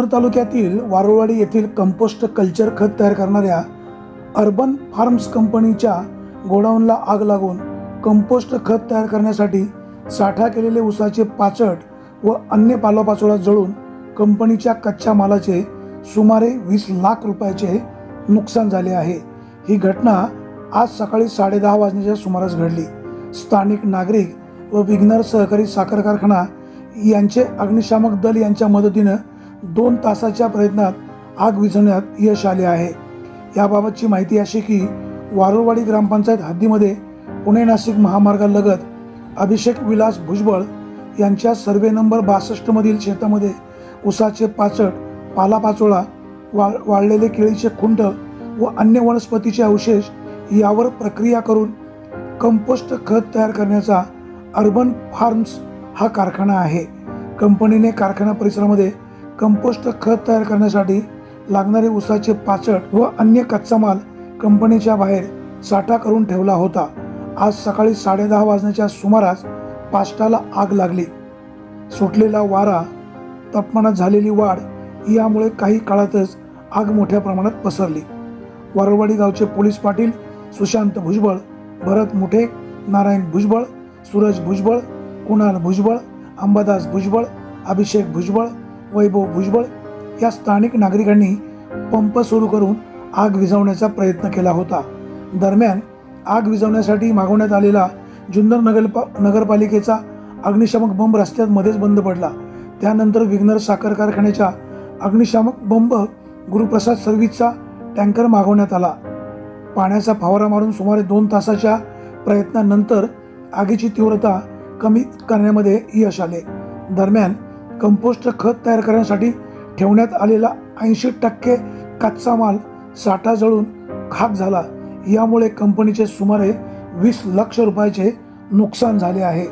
जुन्नर तालुक्यातील वारुळवाडी येथील compost culture खत तयार करणाऱ्या अर्बन फार्म्स कंपनीच्या गोडाऊनला आग लागून कंपोस्ट खत तयार करण्यासाठी साठा केलेले उसाचे पाचट व अन्य पालोपाचोळा जळून कंपनीच्या कच्च्या मालाचे सुमारे वीस लाख रुपयाचे नुकसान झाले आहे. ही घटना आज सकाळी साडेदहा वाजण्याच्या सुमारास घडली. स्थानिक नागरिक व विघ्नर सहकारी साखर कारखाना यांचे अग्निशामक दल यांच्या मदतीनं दोन तासाच्या प्रयत्नात आग विझवण्यात यश आले आहे. याबाबतची माहिती अशी की वारुळवाडी ग्रामपंचायत हद्दीमध्ये पुणे नाशिक महामार्गालगत अभिषेक विलास भुजबळ यांच्या सर्वे नंबर बासष्टमधील शेतामध्ये उसाचे पाचट पालापाचोळा वाळ वाळलेले केळीचे खुंट व अन्य वनस्पतीचे अवशेष यावर प्रक्रिया करून कंपोस्ट खत तयार करण्याचा अर्बन फार्म्स हा कारखाना आहे. कंपनीने कारखाना परिसरामध्ये कंपोस्ट खत तयार करण्यासाठी लागणारे उसाचे पाचट व अन्य कच्चा माल कंपनीच्या बाहेर साठा करून ठेवला होता. आज सकाळी साडेदहा वाजण्याच्या सुमारास पाष्टाला आग लागली. सुटलेला वारा तापमानात झालेली वाढ यामुळे काही काळातच आग मोठ्या प्रमाणात पसरली. वारवाडी गावचे पोलीस पाटील सुशांत भुजबळ भरत मुठे नारायण भुजबळ सूरज भुजबळ कुणाल भुजबळ अंबादास भुजबळ अभिषेक भुजबळ वैभव भुजबळ या स्थानिक नागरिकांनी पंप सुरू करून आग विझवण्याचा प्रयत्न केला होता. दरम्यान आग विझवण्यासाठी मागवण्यात आलेला जुन्नर नगर नगरपालिकेचा अग्निशामक बंब रस्त्यात मध्येच बंद पडला. त्यानंतर विघ्नर साखर कारखान्याच्या अग्निशामक बंब गुरुप्रसाद सर्व्हिसचा टँकर मागवण्यात आला. पाण्याचा फवारा मारून सुमारे दोन तासाच्या प्रयत्नानंतर आगीची तीव्रता कमी करण्यामध्ये यश आले. दरम्यान कंपोस्ट खत तयार करण्यासाठी ठेवण्यात आलेला ऐंशी टक्के कच्चा माल साठा जळून खाक झाला. यामुळे कंपनीचे सुमारे वीस लक्ष रुपयाचे नुकसान झाले आहे.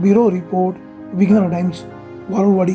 Bureau report Vighnar Times Warulwadi.